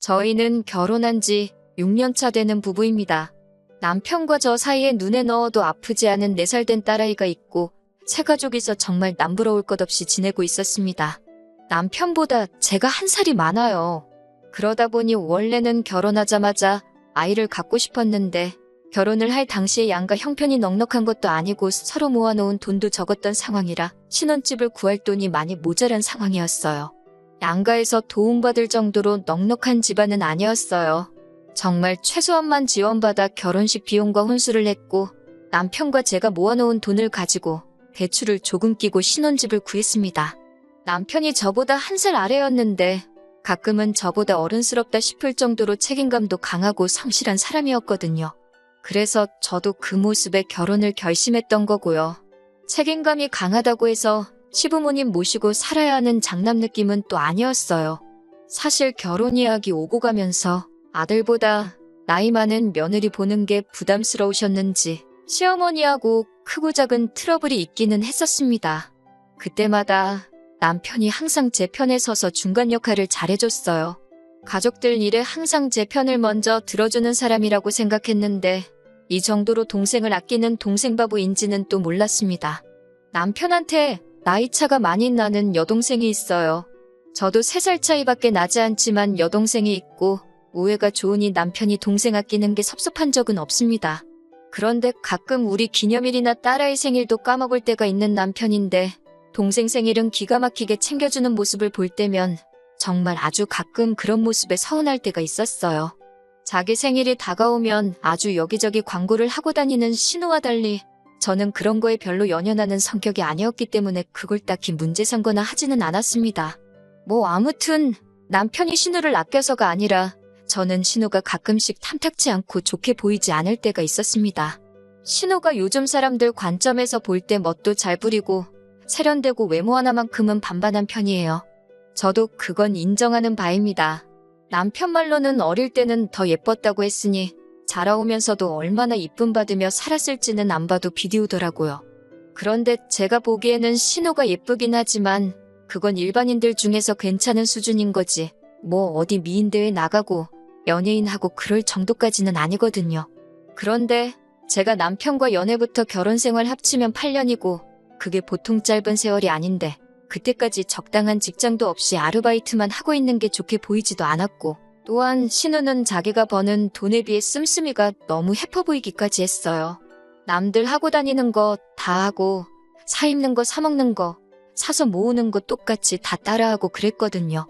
저희는 결혼한 지 6년 차 되는 부부입니다. 남편과 저 사이에 눈에 넣어도 아프지 않은 4살 된 딸아이가 있고 새 가족이서 정말 남부러울 것 없이 지내고 있었습니다. 남편보다 제가 한 살이 많아요. 그러다 보니 원래는 결혼하자마자 아이를 갖고 싶었는데 결혼을 할 당시에 양가 형편이 넉넉한 것도 아니고 서로 모아놓은 돈도 적었던 상황이라 신혼집을 구할 돈이 많이 모자란 상황이었어요. 양가에서 도움받을 정도로 넉넉한 집안은 아니었어요. 정말 최소한만 지원받아 결혼식 비용과 혼수를 했고 남편과 제가 모아놓은 돈을 가지고 대출을 조금 끼고 신혼집을 구했습니다. 남편이 저보다 한 살 아래였는데 가끔은 저보다 어른스럽다 싶을 정도로 책임감도 강하고 성실한 사람이었거든요. 그래서 저도 그 모습에 결혼을 결심했던 거고요. 책임감이 강하다고 해서 시부모님 모시고 살아야 하는 장남 느낌은 또 아니었어요. 사실 결혼 이야기 오고 가면서 아들보다 나이 많은 며느리 보는 게 부담스러우셨는지 시어머니하고 크고 작은 트러블이 있기는 했었습니다. 그때마다 남편이 항상 제 편에 서서 중간 역할을 잘해줬어요. 가족들 일에 항상 제 편을 먼저 들어주는 사람이라고 생각했는데 이 정도로 동생을 아끼는 동생 바보인지는 또 몰랐습니다. 남편한테 나이 차가 많이 나는 여동생이 있어요. 저도 3살 차이밖에 나지 않지만 여동생이 있고 우애가 좋으니 남편이 동생 아끼는 게 섭섭한 적은 없습니다. 그런데 가끔 우리 기념일이나 딸아이 생일도 까먹을 때가 있는 남편인데 동생 생일은 기가 막히게 챙겨주는 모습을 볼 때면 정말 아주 가끔 그런 모습에 서운할 때가 있었어요. 자기 생일이 다가오면 아주 여기저기 광고를 하고 다니는 신우와 달리 저는 그런 거에 별로 연연하는 성격이 아니었기 때문에 그걸 딱히 문제 삼거나 하지는 않았습니다. 뭐 아무튼 남편이 신우를 아껴서가 아니라 저는 신우가 가끔씩 탐탁치 않고 좋게 보이지 않을 때가 있었습니다. 신우가 요즘 사람들 관점에서 볼 때 멋도 잘 부리고 세련되고 외모 하나만큼은 반반한 편이에요. 저도 그건 인정하는 바입니다. 남편 말로는 어릴 때는 더 예뻤다고 했으니 자라오면서도 얼마나 이쁨 받으며 살았을지는 안 봐도 비디오더라고요. 그런데 제가 보기에는 신호가 예쁘긴 하지만 그건 일반인들 중에서 괜찮은 수준인 거지. 뭐 어디 미인대회 나가고 연예인하고 그럴 정도까지는 아니거든요. 그런데 제가 남편과 연애부터 결혼 생활 합치면 8년이고 그게 보통 짧은 세월이 아닌데 그때까지 적당한 직장도 없이 아르바이트만 하고 있는 게 좋게 보이지도 않았고 또한 신우는 자기가 버는 돈에 비해 씀씀이가 너무 해퍼 보이기까지 했어요. 남들 하고 다니는 거 다 하고 사 입는 거 사 먹는 거 사서 모으는 거 똑같이 다 따라하고 그랬거든요.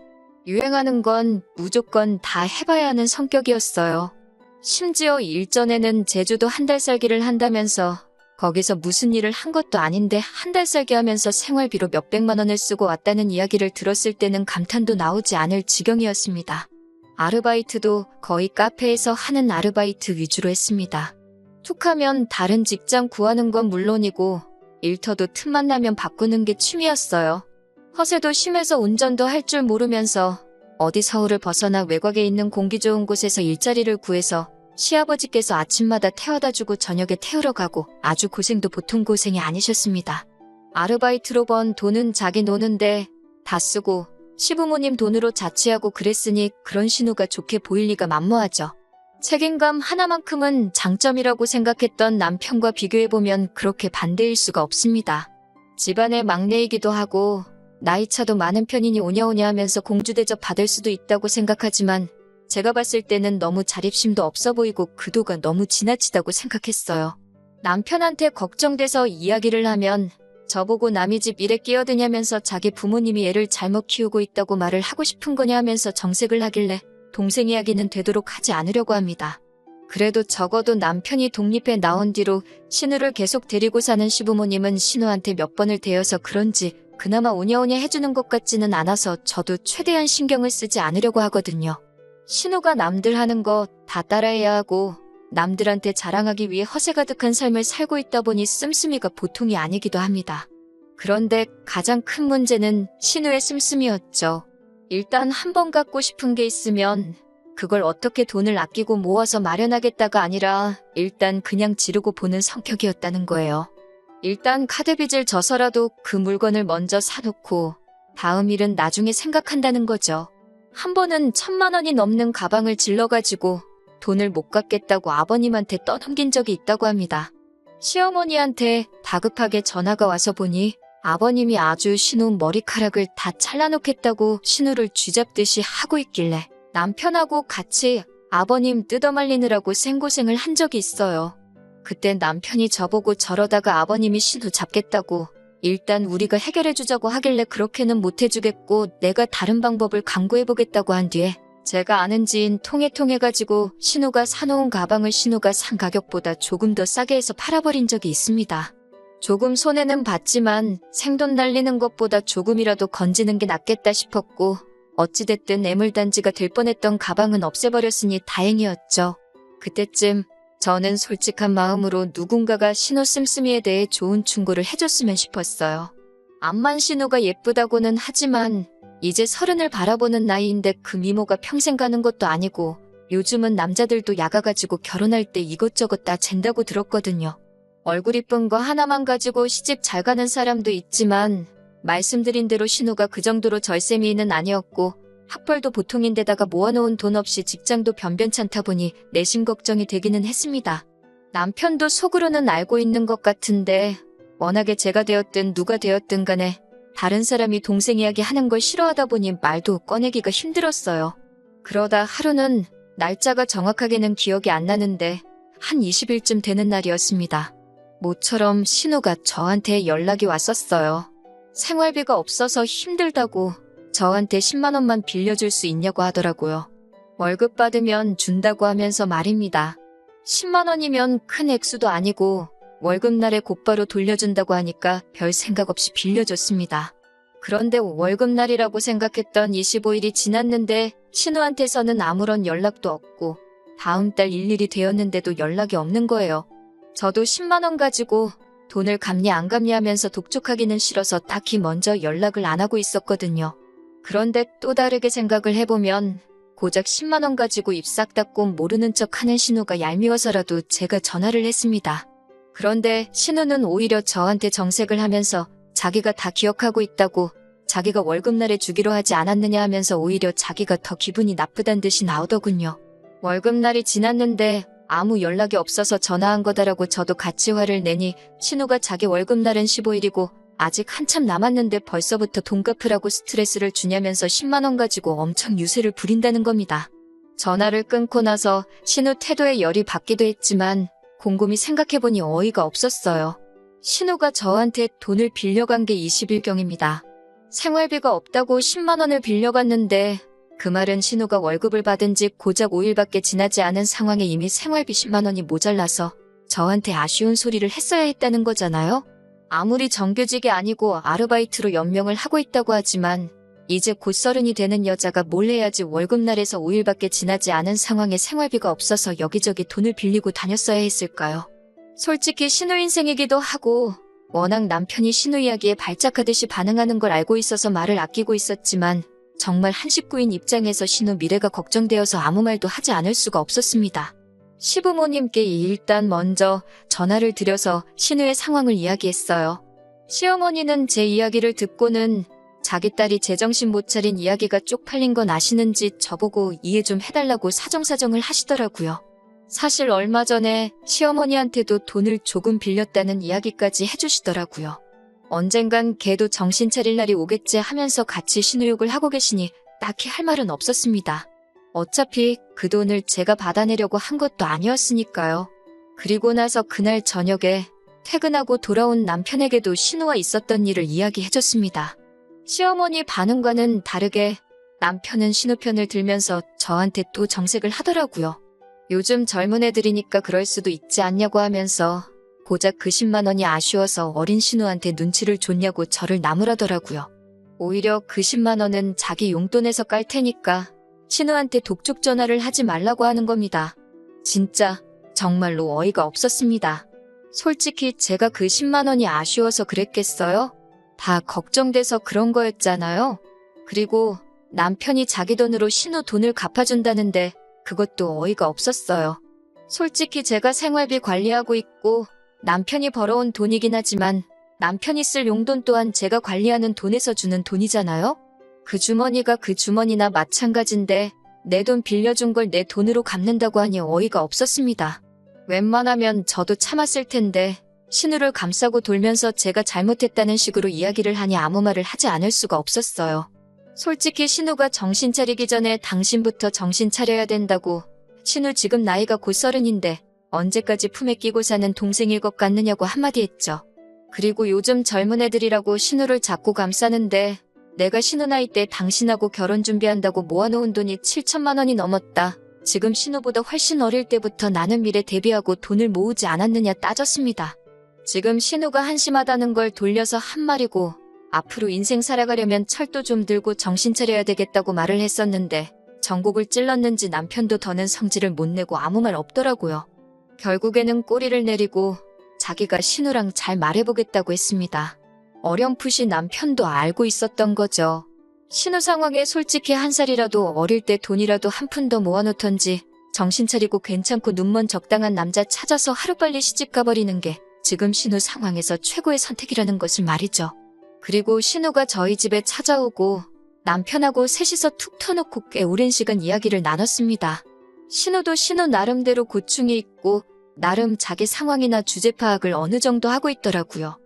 유행하는 건 무조건 다 해봐야 하는 성격이었어요. 심지어 일전에는 제주도 한 달 살기를 한다면서 거기서 무슨 일을 한 것도 아닌데 한 달 살기 하면서 생활비로 몇백만 원을 쓰고 왔다는 이야기를 들었을 때는 감탄도 나오지 않을 지경이었습니다. 아르바이트도 거의 카페에서 하는 아르바이트 위주로 했습니다. 툭하면 다른 직장 구하는 건 물론이고 일터도 틈만 나면 바꾸는 게 취미였어요. 허세도 심해서 운전도 할 줄 모르면서 어디 서울을 벗어나 외곽에 있는 공기 좋은 곳에서 일자리를 구해서 시아버지께서 아침마다 태워다 주고 저녁에 태우러 가고 아주 고생도 보통 고생이 아니셨습니다. 아르바이트로 번 돈은 자기 노는데 다 쓰고 시부모님 돈으로 자취하고 그랬으니 그런 신우가 좋게 보일 리가 만무하죠. 책임감 하나만큼은 장점이라고 생각했던 남편과 비교해보면 그렇게 반대일 수가 없습니다. 집안의 막내이기도 하고 나이차도 많은 편이니 오냐오냐 하면서 공주 대접 받을 수도 있다고 생각하지만 제가 봤을 때는 너무 자립심도 없어 보이고 그도가 너무 지나치다고 생각했어요. 남편한테 걱정돼서 이야기를 하면 저보고 남의 집 일에 끼어드냐면서 자기 부모님이 애를 잘못 키우고 있다고 말을 하고 싶은 거냐 하면서 정색을 하길래 동생 이야기는 되도록 하지 않으려고 합니다. 그래도 적어도 남편이 독립해 나온 뒤로 신우를 계속 데리고 사는 시부모님은 신우한테 몇 번을 대어서 그런지 그나마 오냐오냐 해주는 것 같지는 않아서 저도 최대한 신경을 쓰지 않으려고 하거든요. 신우가 남들 하는 거 다 따라해야 하고 남들한테 자랑하기 위해 허세 가득한 삶을 살고 있다 보니 씀씀이가 보통이 아니기도 합니다. 그런데 가장 큰 문제는 신우의 씀씀이었죠. 일단 한 번 갖고 싶은 게 있으면 그걸 어떻게 돈을 아끼고 모아서 마련하겠다가 아니라 일단 그냥 지르고 보는 성격이었다는 거예요. 일단 카드빚을 져서라도 그 물건을 먼저 사놓고 다음 일은 나중에 생각한다는 거죠. 한 번은 천만 원이 넘는 가방을 질러가지고 돈을 못 갚겠다고 아버님한테 떠넘긴 적이 있다고 합니다. 시어머니한테 다급하게 전화가 와서 보니 아버님이 아주 신우 머리카락을 다 잘라놓겠다고 신우를 쥐잡듯이 하고 있길래 남편하고 같이 아버님 뜯어말리느라고 생고생을 한 적이 있어요. 그때 남편이 저보고 저러다가 아버님이 신우 잡겠다고 일단 우리가 해결해주자고 하길래 그렇게는 못해주겠고 내가 다른 방법을 강구해보겠다고 한 뒤에 제가 아는 지인 통해 통해 가지고 신우가 사놓은 가방을 신우가 산 가격보다 조금 더 싸게 해서 팔아버린 적이 있습니다. 조금 손해는 봤지만 생돈 날리는 것보다 조금이라도 건지는 게 낫겠다 싶었고 어찌됐든 애물단지가 될 뻔했던 가방은 없애버렸으니 다행이었죠. 그때쯤 저는 솔직한 마음으로 누군가가 신우 씀씀이에 대해 좋은 충고를 해줬으면 싶었어요. 암만 신우가 예쁘다고는 하지만 이제 서른을 바라보는 나이인데 그 미모가 평생 가는 것도 아니고 요즘은 남자들도 야가 가지고 결혼할 때 이것저것 다 잰다고 들었거든요. 얼굴 이쁜 거 하나만 가지고 시집 잘 가는 사람도 있지만 말씀드린 대로 신우가 그 정도로 절세미는 아니었고 학벌도 보통인데다가 모아놓은 돈 없이 직장도 변변찮다 보니 내심 걱정이 되기는 했습니다. 남편도 속으로는 알고 있는 것 같은데 워낙에 제가 되었든 누가 되었든 간에 다른 사람이 동생 이야기 하는 걸 싫어하다 보니 말도 꺼내기가 힘들었어요. 그러다 하루는 날짜가 정확하게는 기억이 안 나는데 한 20일쯤 되는 날이었습니다. 모처럼 신우가 저한테 연락이 왔었어요. 생활비가 없어서 힘들다고 저한테 10만 원만 빌려줄 수 있냐고 하더라고요. 월급 받으면 준다고 하면서 말입니다. 10만 원이면 큰 액수도 아니고 월급날에 곧바로 돌려준다고 하니까 별 생각 없이 빌려줬습니다. 그런데 월급날이라고 생각했던 25일이 지났는데 신우한테서는 아무런 연락도 없고 다음 달 일일이 되었는데도 연락이 없는 거예요. 저도 10만 원 가지고 돈을 갚니 안 갚니 하면서 독촉하기는 싫어서 딱히 먼저 연락을 안 하고 있었거든요. 그런데 또 다르게 생각을 해보면 고작 10만 원 가지고 입싹 닫고 모르는 척 하는 신우가 얄미워서라도 제가 전화를 했습니다. 그런데 신우는 오히려 저한테 정색을 하면서 자기가 다 기억하고 있다고 자기가 월급날에 주기로 하지 않았느냐 하면서 오히려 자기가 더 기분이 나쁘단 듯이 나오더군요. 월급날이 지났는데 아무 연락이 없어서 전화한 거다라고 저도 같이 화를 내니 신우가 자기 월급날은 15일이고 아직 한참 남았는데 벌써부터 돈 갚으라고 스트레스를 주냐면서 10만원 가지고 엄청 유세를 부린다는 겁니다. 전화를 끊고 나서 신우 태도에 열이 받기도 했지만 곰곰이 생각해보니 어이가 없었어요. 신우가 저한테 돈을 빌려간 게 20일경입니다. 생활비가 없다고 10만 원을 빌려갔는데 그 말은 신우가 월급을 받은 지 고작 5일밖에 지나지 않은 상황에 이미 생활비 10만 원이 모자라서 저한테 아쉬운 소리를 했어야 했다는 거잖아요? 아무리 정규직이 아니고 아르바이트로 연명을 하고 있다고 하지만 이제 곧 서른이 되는 여자가 뭘 해야지 월급날에서 5일밖에 지나지 않은 상황에 생활비가 없어서 여기저기 돈을 빌리고 다녔어야 했을까요? 솔직히 신우 인생이기도 하고 워낙 남편이 신우 이야기에 발작하듯이 반응하는 걸 알고 있어서 말을 아끼고 있었지만 정말 한 식구인 입장에서 신우 미래가 걱정되어서 아무 말도 하지 않을 수가 없었습니다. 시부모님께 일단 먼저 전화를 드려서 신우의 상황을 이야기했어요. 시어머니는 제 이야기를 듣고는 자기 딸이 제정신 못 차린 이야기가 쪽팔린 건 아시는지 저보고 이해 좀 해달라고 사정사정을 하시더라고요. 사실 얼마 전에 시어머니한테도 돈을 조금 빌렸다는 이야기까지 해주시더라고요. 언젠간 걔도 정신 차릴 날이 오겠지 하면서 같이 신우욕을 하고 계시니 딱히 할 말은 없었습니다. 어차피 그 돈을 제가 받아내려고 한 것도 아니었으니까요. 그리고 나서 그날 저녁에 퇴근하고 돌아온 남편에게도 신우와 있었던 일을 이야기해줬습니다. 시어머니 반응과는 다르게 남편은 신우 편을 들면서 저한테 또 정색을 하더라고요. 요즘 젊은 애들이니까 그럴 수도 있지 않냐고 하면서 고작 그 10만 원이 아쉬워서 어린 신우한테 눈치를 줬냐고 저를 나무라더라고요. 오히려 그 10만 원은 자기 용돈에서 깔 테니까 신우한테 독촉 전화를 하지 말라고 하는 겁니다. 진짜 정말로 어이가 없었습니다. 솔직히 제가 그 10만 원이 아쉬워서 그랬겠어요? 다 걱정돼서 그런 거였잖아요. 그리고 남편이 자기 돈으로 신우 돈을 갚아준다는데 그것도 어이가 없었어요. 솔직히 제가 생활비 관리하고 있고 남편이 벌어온 돈이긴 하지만 남편이 쓸 용돈 또한 제가 관리하는 돈에서 주는 돈이잖아요? 그 주머니가 그 주머니나 마찬가지인데 내 돈 빌려준 걸 내 돈으로 갚는다고 하니 어이가 없었습니다. 웬만하면 저도 참았을 텐데 신우를 감싸고 돌면서 제가 잘못했다는 식으로 이야기를 하니 아무 말을 하지 않을 수가 없었어요. 솔직히 신우가 정신 차리기 전에 당신부터 정신 차려야 된다고 신우 지금 나이가 곧 서른인데 언제까지 품에 끼고 사는 동생일 것 같느냐고 한마디 했죠. 그리고 요즘 젊은 애들이라고 신우를 자꾸 감싸는데 내가 신우 나이 때 당신하고 결혼 준비한다고 모아놓은 돈이 7천만 원이 넘었다. 지금 신우보다 훨씬 어릴 때부터 나는 미래 대비하고 돈을 모으지 않았느냐 따졌습니다. 지금 신우가 한심하다는 걸 돌려서 한 말이고 앞으로 인생 살아가려면 철도 좀 들고 정신 차려야 되겠다고 말을 했었는데 전곡을 찔렀는지 남편도 더는 성질을 못 내고 아무 말 없더라고요. 결국에는 꼬리를 내리고 자기가 신우랑 잘 말해보겠다고 했습니다. 어렴풋이 남편도 알고 있었던 거죠. 신우 상황에 솔직히 한 살이라도 어릴 때 돈이라도 한 푼 더 모아놓던지 정신 차리고 괜찮고 눈먼 적당한 남자 찾아서 하루빨리 시집 가버리는 게 지금 신우 상황에서 최고의 선택이라는 것을 말이죠. 그리고 신우가 저희 집에 찾아오고 남편하고 셋이서 툭 터놓고 꽤 오랜 시간 이야기를 나눴습니다. 신우도 신우 나름대로 고충이 있고 나름 자기 상황이나 주제 파악을 어느 정도 하고 있더라고요.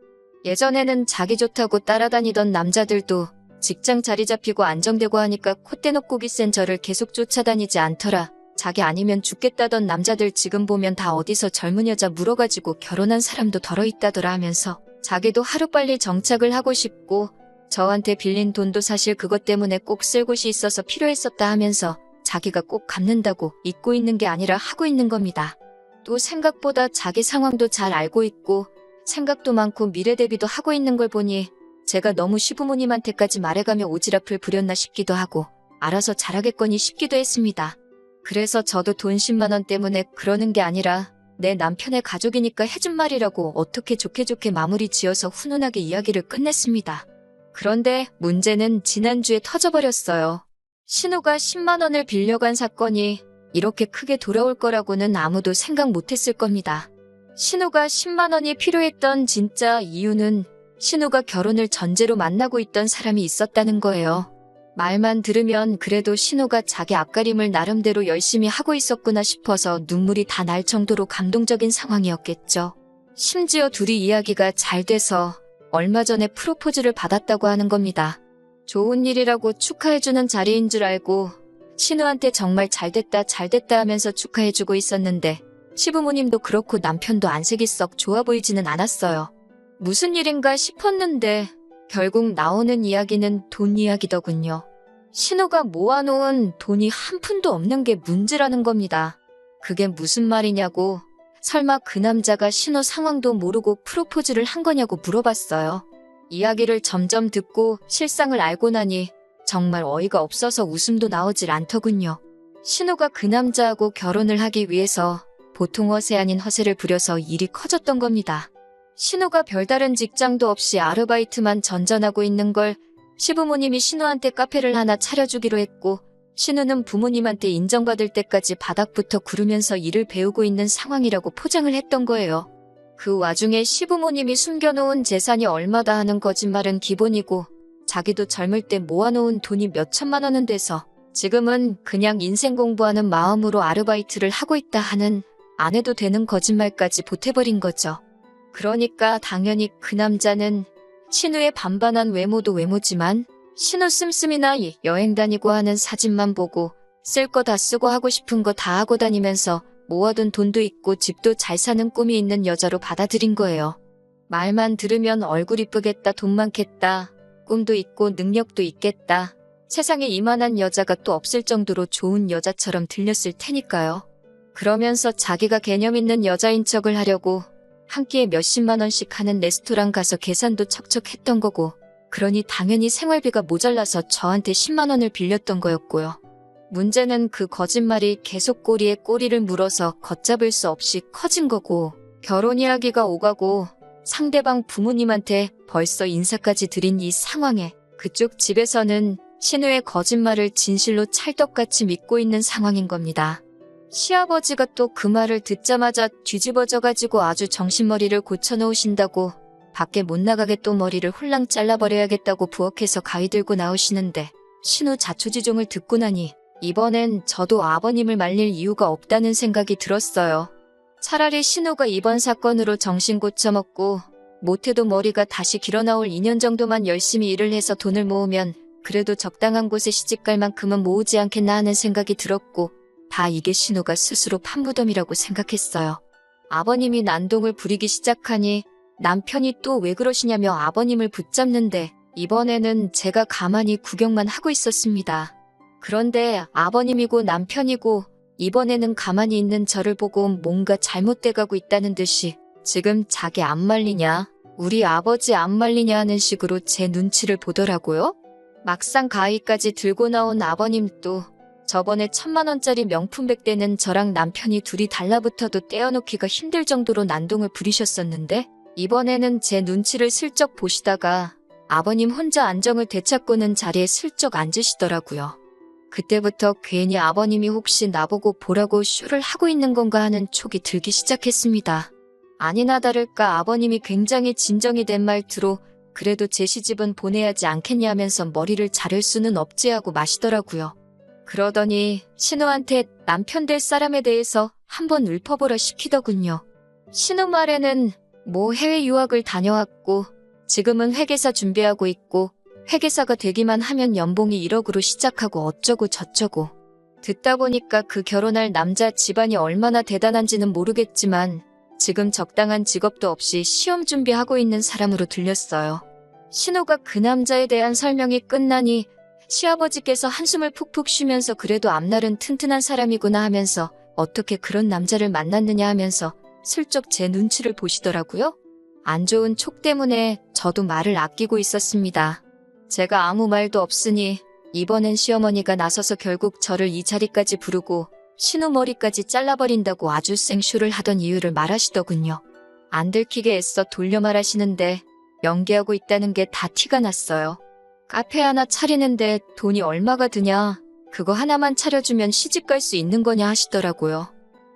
예전에는 자기 좋다고 따라다니던 남자들도 직장 자리 잡히고 안정되고 하니까 콧대 높고기 센 저를 계속 쫓아다니지 않더라. 자기 아니면 죽겠다던 남자들 지금 보면 다 어디서 젊은 여자 물어가지고 결혼한 사람도 덜어 있다더라 하면서 자기도 하루빨리 정착을 하고 싶고 저한테 빌린 돈도 사실 그것 때문에 꼭 쓸 곳이 있어서 필요했었다 하면서 자기가 꼭 갚는다고 잊고 있는 게 아니라 하고 있는 겁니다. 또 생각보다 자기 상황도 잘 알고 있고 생각도 많고 미래 대비도 하고 있는 걸 보니 제가 너무 시부모님한테까지 말해가며 오지랖을 부렸나 싶기도 하고 알아서 잘하겠거니 싶기도 했습니다. 그래서 저도 돈 10만 원 때문에 그러는 게 아니라 내 남편의 가족이니까 해준 말이라고 어떻게 좋게 좋게 마무리 지어서 훈훈하게 이야기를 끝냈습니다. 그런데 문제는 지난주에 터져버렸어요. 신우가 10만 원을 빌려간 사건이 이렇게 크게 돌아올 거라고는 아무도 생각 못했을 겁니다. 신우가 10만 원이 필요했던 진짜 이유는 신우가 결혼을 전제로 만나고 있던 사람이 있었다는 거예요. 말만 들으면 그래도 신우가 자기 앞가림을 나름대로 열심히 하고 있었구나 싶어서 눈물이 다 날 정도로 감동적인 상황이었겠죠. 심지어 둘이 이야기가 잘 돼서 얼마 전에 프로포즈를 받았다고 하는 겁니다. 좋은 일이라고 축하해주는 자리인 줄 알고 신우한테 정말 잘됐다 잘됐다 하면서 축하해주고 있었는데 시부모님도 그렇고 남편도 안색이 썩 좋아 보이지는 않았어요. 무슨 일인가 싶었는데 결국 나오는 이야기는 돈 이야기더군요. 신우가 모아놓은 돈이 한 푼도 없는 게 문제라는 겁니다. 그게 무슨 말이냐고 설마 그 남자가 신우 상황도 모르고 프로포즈를 한 거냐고 물어봤어요. 이야기를 점점 듣고 실상을 알고 나니 정말 어이가 없어서 웃음도 나오질 않더군요. 신우가 그 남자하고 결혼을 하기 위해서 보통 허세 아닌 허세를 부려서 일이 커졌던 겁니다. 신우가 별다른 직장도 없이 아르바이트만 전전하고 있는 걸 시부모님이 신우한테 카페를 하나 차려주기로 했고 신우는 부모님한테 인정받을 때까지 바닥부터 구르면서 일을 배우고 있는 상황이라고 포장을 했던 거예요. 그 와중에 시부모님이 숨겨놓은 재산이 얼마다 하는 거짓말은 기본이고 자기도 젊을 때 모아놓은 돈이 몇 천만 원은 돼서 지금은 그냥 인생 공부하는 마음으로 아르바이트를 하고 있다 하는 안 해도 되는 거짓말까지 보태버린 거죠. 그러니까 당연히 그 남자는 신우의 반반한 외모도 외모지만 신우 씀씀이나 여행 다니고 하는 사진만 보고 쓸 거 다 쓰고 하고 싶은 거 다 하고 다니면서 모아둔 돈도 있고 집도 잘 사는 꿈이 있는 여자로 받아들인 거예요. 말만 들으면 얼굴 이쁘겠다, 돈 많겠다, 꿈도 있고 능력도 있겠다. 세상에 이만한 여자가 또 없을 정도로 좋은 여자처럼 들렸을 테니까요. 그러면서 자기가 개념 있는 여자인 척을 하려고 한 끼에 몇십만 원씩 하는 레스토랑 가서 계산도 척척했던 거고 그러니 당연히 생활비가 모자라서 저한테 10만 원을 빌렸던 거였고요. 문제는 그 거짓말이 계속 꼬리에 꼬리를 물어서 걷잡을 수 없이 커진 거고 결혼 이야기가 오가고 상대방 부모님한테 벌써 인사까지 드린 이 상황에 그쪽 집에서는 신우의 거짓말을 진실로 찰떡같이 믿고 있는 상황인 겁니다. 시아버지가 또 그 말을 듣자마자 뒤집어져가지고 아주 정신머리를 고쳐놓으신다고 밖에 못 나가게 또 머리를 홀랑 잘라버려야겠다고 부엌에서 가위 들고 나오시는데 신우 자초지종을 듣고 나니 이번엔 저도 아버님을 말릴 이유가 없다는 생각이 들었어요. 차라리 신우가 이번 사건으로 정신 고쳐먹고 못해도 머리가 다시 길어나올 2년 정도만 열심히 일을 해서 돈을 모으면 그래도 적당한 곳에 시집갈 만큼은 모으지 않겠나 하는 생각이 들었고 다 이게 신우가 스스로 판부덤이라고 생각했어요. 아버님이 난동을 부리기 시작하니 남편이 또 왜 그러시냐며 아버님을 붙잡는데 이번에는 제가 가만히 구경만 하고 있었습니다. 그런데 아버님이고 남편이고 이번에는 가만히 있는 저를 보고 뭔가 잘못돼 가고 있다는 듯이 지금 자기 안 말리냐, 우리 아버지 안 말리냐 하는 식으로 제 눈치를 보더라고요. 막상 가위까지 들고 나온 아버님 도 저번에 천만 원짜리 명품 백 대는 저랑 남편이 둘이 달라붙어도 떼어놓기가 힘들 정도로 난동을 부리셨었는데 이번에는 제 눈치를 슬쩍 보시다가 아버님 혼자 안정을 되찾고는 자리에 슬쩍 앉으시더라고요. 그때부터 괜히 아버님이 혹시 나보고 보라고 쇼를 하고 있는 건가 하는 촉이 들기 시작했습니다. 아니나 다를까 아버님이 굉장히 진정이 된 말투로 그래도 제 시집은 보내야지 않겠냐 하면서 머리를 자를 수는 없지 하고 마시더라고요. 그러더니 신우한테 남편 될 사람에 대해서 한번 읊어보라 시키더군요. 신우 말에는 뭐 해외 유학을 다녀왔고 지금은 회계사 준비하고 있고 회계사가 되기만 하면 연봉이 1억으로 시작하고 어쩌고 저쩌고 듣다 보니까 그 결혼할 남자 집안이 얼마나 대단한지는 모르겠지만 지금 적당한 직업도 없이 시험 준비하고 있는 사람으로 들렸어요. 신우가 그 남자에 대한 설명이 끝나니 시아버지께서 한숨을 푹푹 쉬면서 그래도 앞날은 튼튼한 사람이구나 하면서 어떻게 그런 남자를 만났느냐 하면서 슬쩍 제 눈치를 보시더라고요. 안 좋은 촉 때문에 저도 말을 아끼고 있었습니다. 제가 아무 말도 없으니 이번엔 시어머니가 나서서 결국 저를 이 자리까지 부르고 신우 머리까지 잘라버린다고 아주 생쇼를 하던 이유를 말하시더군요. 안 들키게 애써 돌려 말하시는데 연기하고 있다는 게 다 티가 났어요. 카페 하나 차리는데 돈이 얼마가 드냐? 그거 하나만 차려주면 시집 갈 수 있는 거냐 하시더라고요.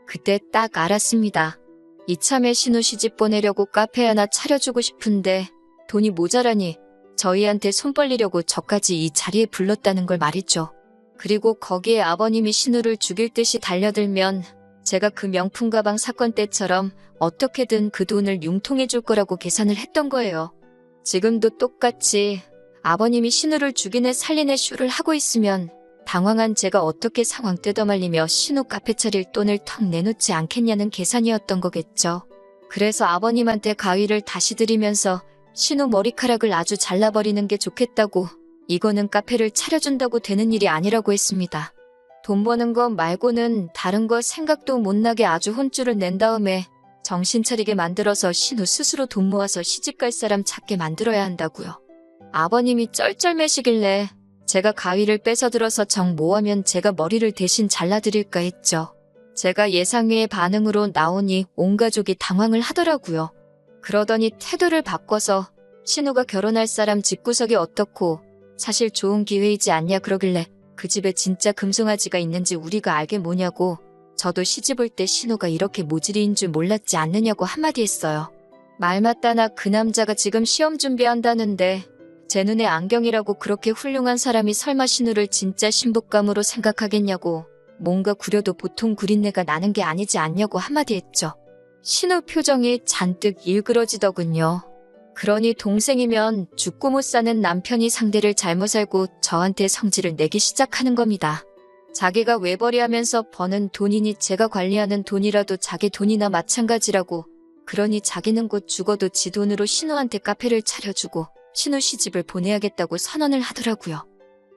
그때 딱 알았습니다. 이참에 신우 시집 보내려고 카페 하나 차려주고 싶은데 돈이 모자라니 저희한테 손 벌리려고 저까지 이 자리에 불렀다는 걸 말이죠. 그리고 거기에 아버님이 신우를 죽일 듯이 달려들면 제가 그 명품 가방 사건 때처럼 어떻게든 그 돈을 융통해 줄 거라고 계산을 했던 거예요. 지금도 똑같이 아버님이 신우를 죽이네 살리네 쇼를 하고 있으면 당황한 제가 어떻게 상황 뜯어말리며 신우 카페 차릴 돈을 턱 내놓지 않겠냐는 계산이었던 거겠죠. 그래서 아버님한테 가위를 다시 드리면서 신우 머리카락을 아주 잘라버리는 게 좋겠다고 이거는 카페를 차려준다고 되는 일이 아니라고 했습니다. 돈 버는 것 말고는 다른 거 생각도 못 나게 아주 혼쭐을 낸 다음에 정신 차리게 만들어서 신우 스스로 돈 모아서 시집갈 사람 찾게 만들어야 한다고요. 아버님이 쩔쩔매시길래 제가 가위를 뺏어 들어서 정 모하면 제가 머리를 대신 잘라드릴까 했죠. 제가 예상외의 반응으로 나오니 온 가족이 당황을 하더라고요. 그러더니 태도를 바꿔서 신우가 결혼할 사람 집구석이 어떻고 사실 좋은 기회이지 않냐 그러길래 그 집에 진짜 금송아지가 있는지 우리가 알게 뭐냐고 저도 시집 올 때 신우가 이렇게 모질이인 줄 몰랐지 않느냐고 한마디 했어요. 말 맞다나 그 남자가 지금 시험 준비한다는데 제 눈에 안경이라고 그렇게 훌륭한 사람이 설마 신우를 진짜 신부감으로 생각하겠냐고 뭔가 구려도 보통 구린내가 나는 게 아니지 않냐고 한마디 했죠. 신우 표정이 잔뜩 일그러지더군요. 그러니 동생이면 죽고 못 사는 남편이 상대를 잘못 알고 저한테 성질을 내기 시작하는 겁니다. 자기가 외벌이 하면서 버는 돈이니 제가 관리하는 돈이라도 자기 돈이나 마찬가지라고 그러니 자기는 곧 죽어도 지 돈으로 신우한테 카페를 차려주고 신우 시집을 보내야겠다고 선언을 하더라고요.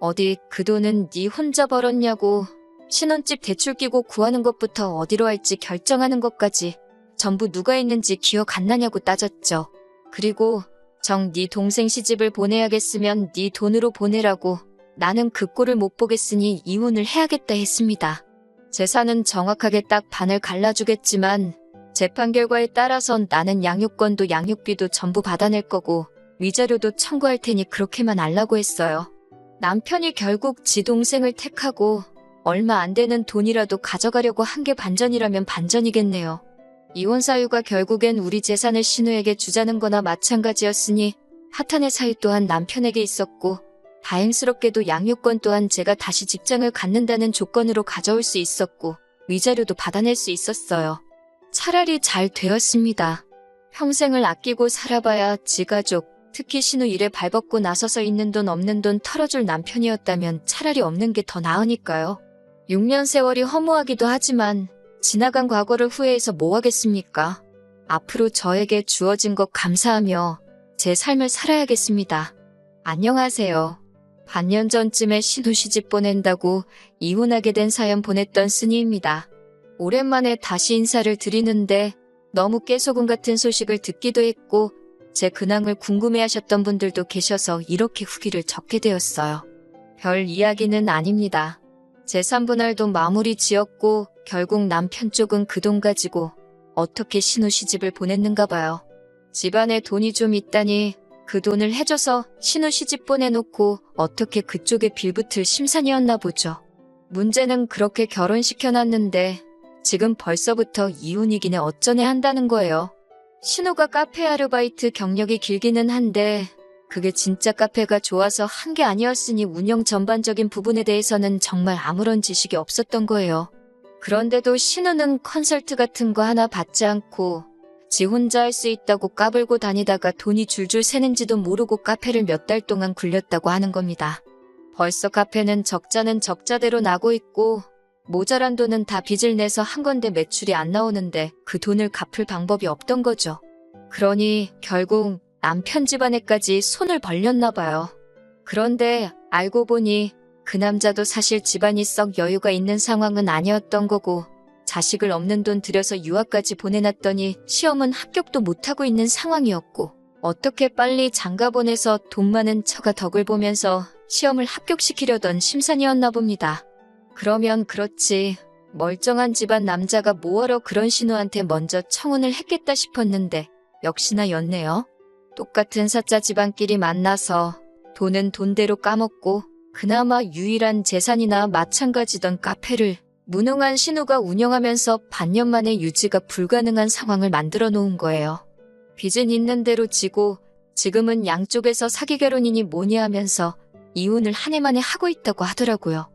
어디 그 돈은 네 혼자 벌었냐고 신혼집 대출 끼고 구하는 것부터 어디로 할지 결정하는 것까지 전부 누가 했는지 기억 안 나냐고 따졌죠. 그리고 정 네 동생 시집을 보내야겠으면 네 돈으로 보내라고 나는 그 꼴을 못 보겠으니 이혼을 해야겠다 했습니다. 재산은 정확하게 딱 반을 갈라주겠지만 재판 결과에 따라선 나는 양육권도 양육비도 전부 받아낼 거고 위자료도 청구할 테니 그렇게만 알라고 했어요. 남편이 결국 지 동생을 택하고 얼마 안 되는 돈이라도 가져가려고 한 게 반전이라면 반전이겠네요. 이혼 사유가 결국엔 우리 재산을 신우에게 주자는 거나 마찬가지였으니 하탄의 사유 또한 남편에게 있었고 다행스럽게도 양육권 또한 제가 다시 직장을 갖는다는 조건으로 가져올 수 있었고 위자료도 받아낼 수 있었어요. 차라리 잘 되었습니다. 평생을 아끼고 살아봐야 지가족, 특히 신우 일에 발벗고 나서서 있는 돈 없는 돈 털어줄 남편이었다면 차라리 없는 게 더 나으니까요. 6년 세월이 허무하기도 하지만 지나간 과거를 후회해서 뭐 하겠습니까? 앞으로 저에게 주어진 것 감사하며 제 삶을 살아야겠습니다. 안녕하세요. 반년 전쯤에 신우 시집 보낸다고 이혼하게 된 사연 보냈던 순이입니다. 오랜만에 다시 인사를 드리는데 너무 깨소금 같은 소식을 듣기도 했고 제 근황을 궁금해하셨던 분들도 계셔서 이렇게 후기를 적게 되었어요. 별 이야기는 아닙니다. 재산분할도 마무리 지었고 결국 남편 쪽은 그 돈 가지고 어떻게 신우 시집을 보냈는가 봐요. 집안에 돈이 좀 있다니 그 돈을 해줘서 신우 시집 보내놓고 어떻게 그쪽에 빌붙을 심산이었나 보죠. 문제는 그렇게 결혼시켜놨는데 지금 벌써부터 이혼이기네 어쩌네 한다는 거예요. 신우가 카페 아르바이트 경력이 길기는 한데 그게 진짜 카페가 좋아서 한 게 아니었으니 운영 전반적인 부분에 대해서는 정말 아무런 지식이 없었던 거예요. 그런데도 신우는 컨설트 같은 거 하나 받지 않고 지 혼자 할 수 있다고 까불고 다니다가 돈이 줄줄 새는지도 모르고 카페를 몇 달 동안 굴렸다고 하는 겁니다. 벌써 카페는 적자는 적자대로 나고 있고 모자란 돈은 다 빚을 내서 한 건데 매출이 안 나오는데 그 돈을 갚을 방법이 없던 거죠. 그러니 결국 남편 집안에까지 손을 벌렸나 봐요. 그런데 알고 보니 그 남자도 사실 집안이 썩 여유가 있는 상황은 아니었던 거고 자식을 없는 돈 들여서 유학까지 보내놨더니 시험은 합격도 못하고 있는 상황이었고 어떻게 빨리 장가 보내서 돈 많은 처가 덕을 보면서 시험을 합격시키려던 심산이었나 봅니다. 그러면 그렇지 멀쩡한 집안 남자가 뭐하러 그런 신우한테 먼저 청혼을 했겠다 싶었는데 역시나 였네요. 똑같은 사자 집안끼리 만나서 돈은 돈대로 까먹고 그나마 유일한 재산이나 마찬가지던 카페를 무능한 신우가 운영하면서 반년 만에 유지가 불가능한 상황을 만들어 놓은 거예요. 빚은 있는 대로 지고 지금은 양쪽에서 사기 결혼이니 뭐니 하면서 이혼을 한 해 만에 하고 있다고 하더라고요.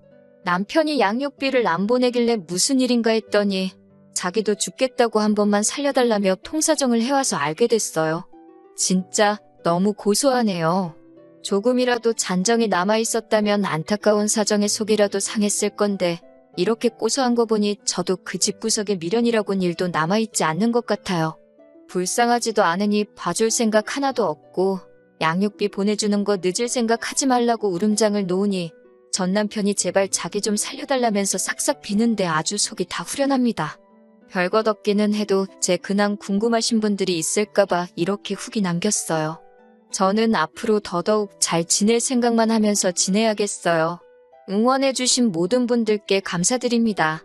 남편이 양육비를 안 보내길래 무슨 일인가 했더니 자기도 죽겠다고 한 번만 살려달라며 통사정을 해와서 알게 됐어요. 진짜 너무 고소하네요. 조금이라도 잔정이 남아있었다면 안타까운 사정의 속이라도 상했을 건데 이렇게 고소한 거 보니 저도 그 집구석에 미련이라곤 일도 남아있지 않는 것 같아요. 불쌍하지도 않으니 봐줄 생각 하나도 없고 양육비 보내주는 거 늦을 생각 하지 말라고 울음장을 놓으니 전 남편이 제발 자기 좀 살려달라면서 싹싹 비는데 아주 속이 다 후련합니다. 별것 없기는 해도 제 근황 궁금하신 분들이 있을까봐 이렇게 후기 남겼어요. 저는 앞으로 더더욱 잘 지낼 생각만 하면서 지내야겠어요. 응원해주신 모든 분들께 감사드립니다.